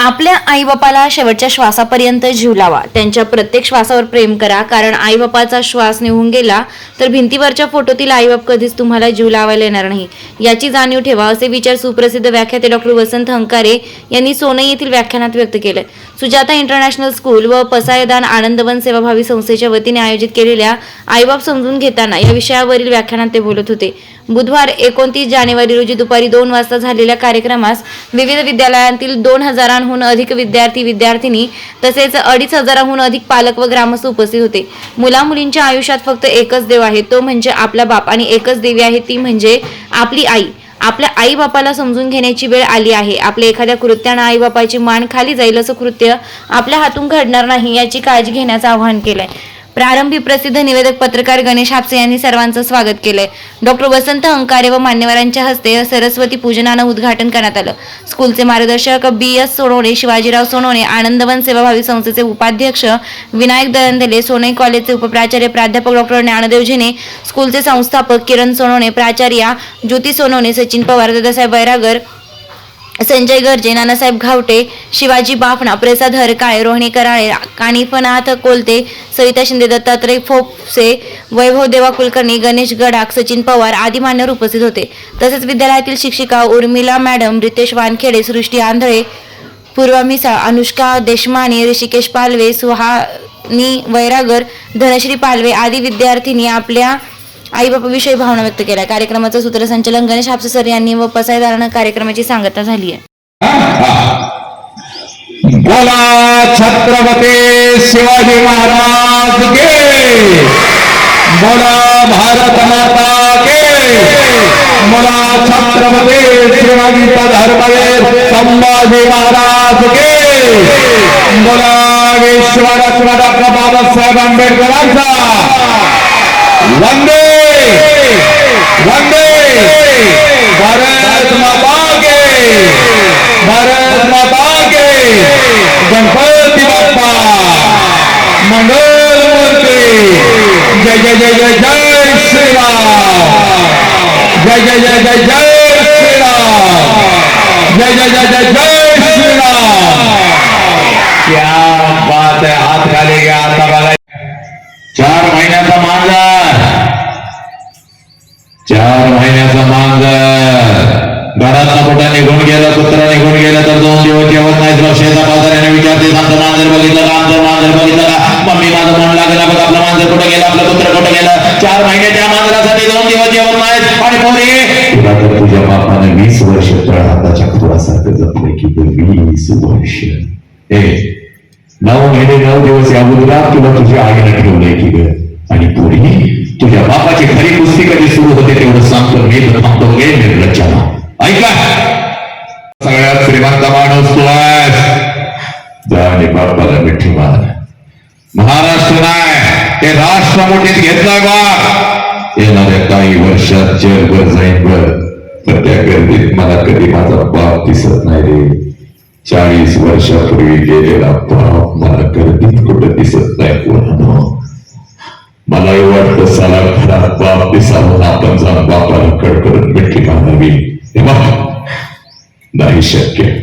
आपल्या आईबापाला शेवटच्या श्वासापर्यंत जीव लावा. त्यांच्या प्रत्येक श्वासावर प्रेम करा. कारण आईबापाचा श्वास निघून गेला तर भिंतीवरच्या फोटोतील आईबाप कधीच तुम्हाला जीव लावायला येणार नाही. याची जाणीव ठेवा असे विचार सुप्रसिद्ध व्याख्याते डॉक्टर वसंत हंकारे यांनी सोनई येथील व्याख्यानात व्यक्त केले सुजाता इंटरनॅशनल स्कूल व पसायदान आनंदवन सेवाभावी संस्थेच्या वतीने आयोजित केलेल्या आईबाप समजून घेताना या विषयावरील व्याख्यानात ते बोलत होते. बुधवार एकोणतीस जानेवारी रोजी दुपारी दोन वाजता झालेल्या कार्यक्रमास विविध विद्यालयांतील दोन हजारांहून अधिक विद्यार्थी विद्यार्थिनी तसेच अडीच हजारांहून अधिक पालक व ग्रामस्थ उपस्थित होते. मुला मुलींच्या आयुष्यात फक्त एकच देव आहे तो म्हणजे आपला बाप आणि एकच देवी आहे ती म्हणजे आपली आई. आपल्या आई बापाला समजून घेण्याची वेळ आली आहे. आपल्या एखाद्या कृत्यानं आई बापाची मान खाली जाईल असं कृत्य आपल्या हातून घडणार नाही याची काळजी घेण्याचं आवाहन केलंय. प्रारंभी प्रसिद्ध निवेदक पत्रकार गणेश हापसे यांनी सर्वांचं स्वागत केलंय. डॉक्टर वसंत अंकारे व मान्यवरांच्या हस्ते सरस्वती पूजनानं उद्घाटन करण्यात आलं. स्कूलचे मार्गदर्शक बी. एस. सोनवणे शिवाजीराव सोनवणे आनंदवन सेवाभावी संस्थेचे उपाध्यक्ष विनायक दरंदले सोनई कॉलेजचे उपप्राचार्य प्राध्यापक डॉक्टर ज्ञानदेव झेने स्कूलचे संस्थापक किरण सोनवणे प्राचार्या ज्योती सोनवणे सचिन पवार दादासाहेब बैरागर संजय गर्जे नानासाहेब घावटे शिवाजी बाफणा प्रसाद हरकाळे रोहिणी कराळे कानिफनाथ कोलते सविता शिंदे दत्तात्रय फोपसे वैभव देवा कुलकर्णी गणेश गडाख सचिन पवार आदी मान्यवर उपस्थित होते. तसेच विद्यालयातील शिक्षिका उर्मिला मॅडम रितेश वानखेडे सृष्टी आंधळे पूर्वा मिसाळ अनुष्का देशमाने ऋषिकेश पालवे सुहानी वैरागर धनश्री पालवे आदी विद्यार्थिनी आपल्या आईबापाविषयी भावना व्यक्त केल्या. कार्यक्रमाचं सूत्रसंचालन गणेश हापसे सर यांनी व पसायदारानं कार्यक्रमाची सांगता झाली आहे. बोला छत्रपती शिवाजी महाराज के. बोला भारत माता के. बोला छत्रपती शिवाजी धर्मवीर संभाजी महाराज के. बोला विश्वरत्न डॉक्टर बाबासाहेब आंबेडकरांचा. वंदे वंदे भारत माता के भारत माता के गणपति बाप्पा मंगल मूर्ती जय जय जय जय जय श्री राम जय जय जय जय जय श्री राम जय जय जय जय जय पाण्याचा महिन्याचा मांजर घरातला मोठा निघून गेला कुत्रा निघून गेला तर दोन दिवस जेवत नाही तर शेता बाजाराने विचारते आमचं मांजर बघितलं का? आमचं मांजर बघितलं का? मम्मी माझं मन लागलं बघ आपलं मांजर कुठं गेलं आपलं कुत्र कुठं गेलं? चार महिन्याच्या मांजरासाठी दोन दिवस जेवत नाहीत. आणि पोरी? तुला तर तुझ्या बापाने वीस वर्ष तळ खुरासारखं जपले की ते वीस वर्ष. ए नऊ महिने नऊ दिवस या गुजरात तुला तुझ्या आईने ठेवलंय की आणि पुढे तुझ्या बापाची खरी कुस्ती कधी सुरू होते तेवढं सांग. मी तर सांगतो निर्लज्जाला ऐका सगळ्यात श्रीमंत माणूस तू आहेस जा आणि बापाला मिठी मार महाराष्ट्र नाही ते राष्ट्र मोठीत घेतलाय बा येणाऱ्या काही वर्षात जगभर जाईन बर पण त्या गर्दीत मला कधी माझा बाप दिसत नाही रे चाळीस वर्षापूर्वी गेलेला बाप मला गर्दीत कुठं दिसत नाही पूर्ण मलाही वाटतं साला घरात बाप दिसावं आपण जाऊन बापाला कडकडत मिठी बांधावी हे नाही शक्य.